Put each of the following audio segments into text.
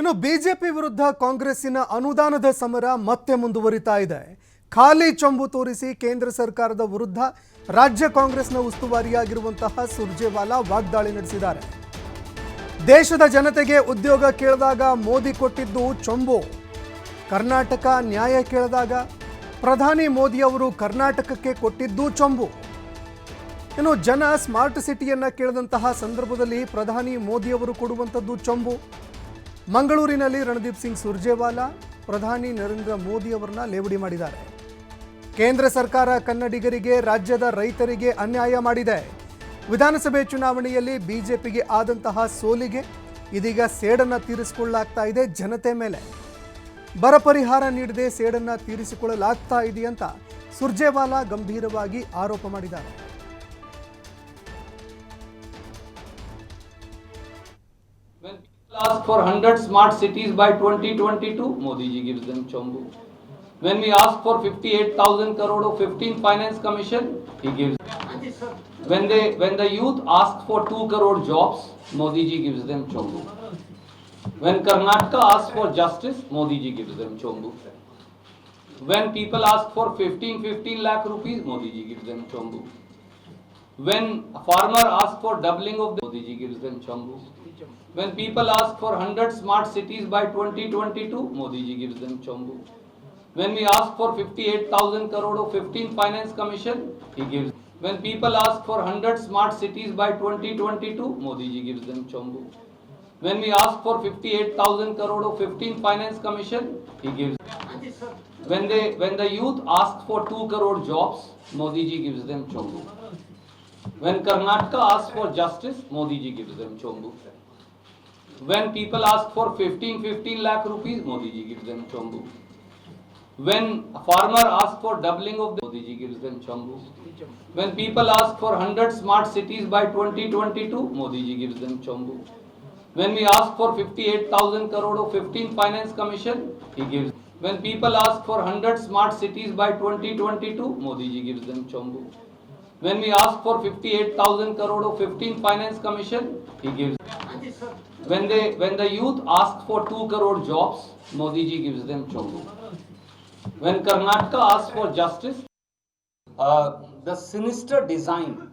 ಇನ್ನು ಬಿಜೆಪಿ ವಿರುದ್ಧ ಕಾಂಗ್ರೆಸ್ಸಿನ ಅನುದಾನದ ಸಮರ ಮತ್ತೆ ಮುಂದುವರಿತಾ ಇದೆ. ಖಾಲಿ ಚೊಂಬು ತೋರಿಸಿ ಕೇಂದ್ರ ಸರ್ಕಾರದ ವಿರುದ್ಧ ರಾಜ್ಯ ಕಾಂಗ್ರೆಸ್ನ ಉಸ್ತುವಾರಿಯಾಗಿರುವಂತಹ ಸುರ್ಜೇವಾಲಾ ವಾಗ್ದಾಳಿ ನಡೆಸಿದ್ದಾರೆ. ದೇಶದ ಜನತೆಗೆ ಉದ್ಯೋಗ ಕೇಳಿದಾಗ ಮೋದಿ ಕೊಟ್ಟಿದ್ದು ಚೊಂಬು. ಕರ್ನಾಟಕ ನ್ಯಾಯ ಕೇಳಿದಾಗ ಪ್ರಧಾನಿ ಮೋದಿ ಅವರು ಕರ್ನಾಟಕಕ್ಕೆ ಕೊಟ್ಟಿದ್ದು ಚೊಂಬು. ಇನ್ನು ಜನ ಸ್ಮಾರ್ಟ್ ಸಿಟಿಯನ್ನ ಕೇಳಿದಂತಹ ಸಂದರ್ಭದಲ್ಲಿ ಪ್ರಧಾನಿ ಮೋದಿಯವರು ಕೊಡುವಂಥದ್ದು ಚೊಂಬು. ಮಂಗಳೂರಿನಲ್ಲಿ ರಣದೀಪ್ ಸಿಂಗ್ ಸುರ್ಜೇವಾಲಾ, ಪ್ರಧಾನಿ ನರೇಂದ್ರ ಮೋದಿ ಅವರನ್ನ ಲೇವಡಿ ಮಾಡಿದ್ದಾರೆ. ಕೇಂದ್ರ ಸರ್ಕಾರ ಕನ್ನಡಿಗರಿಗೆ, ರಾಜ್ಯದ ರೈತರಿಗೆ ಅನ್ಯಾಯ ಮಾಡಿದೆ. ವಿಧಾನಸಭೆ ಚುನಾವಣೆಯಲ್ಲಿ ಬಿಜೆಪಿಗೆ ಆದಂತಹ ಸೋಲಿಗೆ ಇದೀಗ ಸೇಡನ್ನ ತೀರಿಸಿಕೊಳ್ಳಲಾಗ್ತಾ ಇದೆ ಜನತೆ ಮೇಲೆ. ಬರ ಪರಿಹಾರ ನೀಡದೆ ಸೇಡನ್ನ ತೀರಿಸಿಕೊಳ್ಳಲಾಗ್ತಾ ಇದೆಯಂತ ಸುರ್ಜೇವಾಲಾ ಗಂಭೀರವಾಗಿ ಆರೋಪ ಮಾಡಿದ್ದಾರೆ. Ask for 100 smart cities by 2022, Modi ji gives them chombu. When we ask for 58,000 crore of 15 finance commission, he gives. When they, when the youth ask for 2 crore jobs, Modi ji gives them chombu. When Karnataka asks for justice, Modi ji gives them chombu. When people ask for 15, 15 lakh rupees, Modi ji gives them chombu. When a farmer asks for doubling of the Modi ji gives them chambu. When people ask for 100 smart cities by 2022, Modi ji gives them chambu. When we ask for 58,000 crore of 15 finance commission, he gives. When people ask for 100 smart cities by 2022, Modi ji gives them chambu. When we ask for 58,000 crore of 15 finance commission, he gives. When they, when the youth ask for 2 crore jobs, Modi ji gives them chambu. When Karnataka asks for justice, Modi ji gives them chombu. When people ask for 15, 15 lakh rupees, Modi ji gives them chombu. When a farmer asks for doubling of the, Modi ji gives them chombu. When people ask for 100 smart cities by 2022, Modi ji gives them chombu. When we ask for 58,000 crore of 15 finance commission, he gives. When people ask for 100 smart cities by 2022, Modi ji gives them chombu. When we ask for 58,000 crore of 15 finance commission, he gives. When they, when the youth ask for 2 crore jobs, Modi ji gives them chombu. When Karnataka asks for justice, uh, the sinister design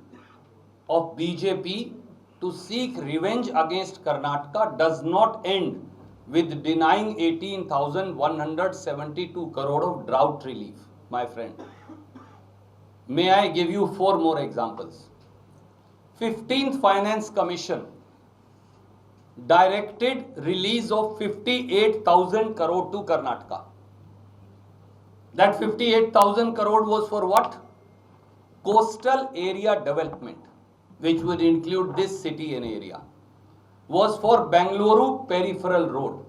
of BJP to seek revenge against Karnataka does not end with denying 18,172 crore of drought relief, my friend. May I give you four more examples? 15th Finance Commission directed release of 58,000 crore to Karnataka. That 58,000 crore was for what? Coastal area development, which would include this city and area. Was for Bangalore peripheral road.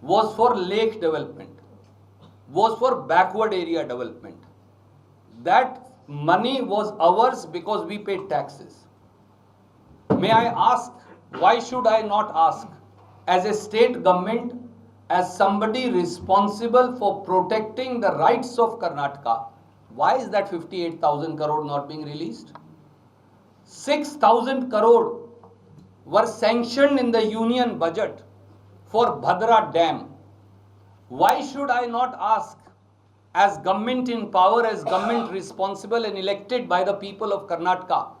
Was for lake development. Was for backward area development. That money was ours because we paid taxes. May I ask, why should I not ask, as a state government, as somebody responsible for protecting the rights of Karnataka, why is that 58,000 crore not being released? 6,000 crore were sanctioned in the union budget for Bhadra Dam. Why should I not ask, as government in power, as government responsible and elected by the people of Karnataka,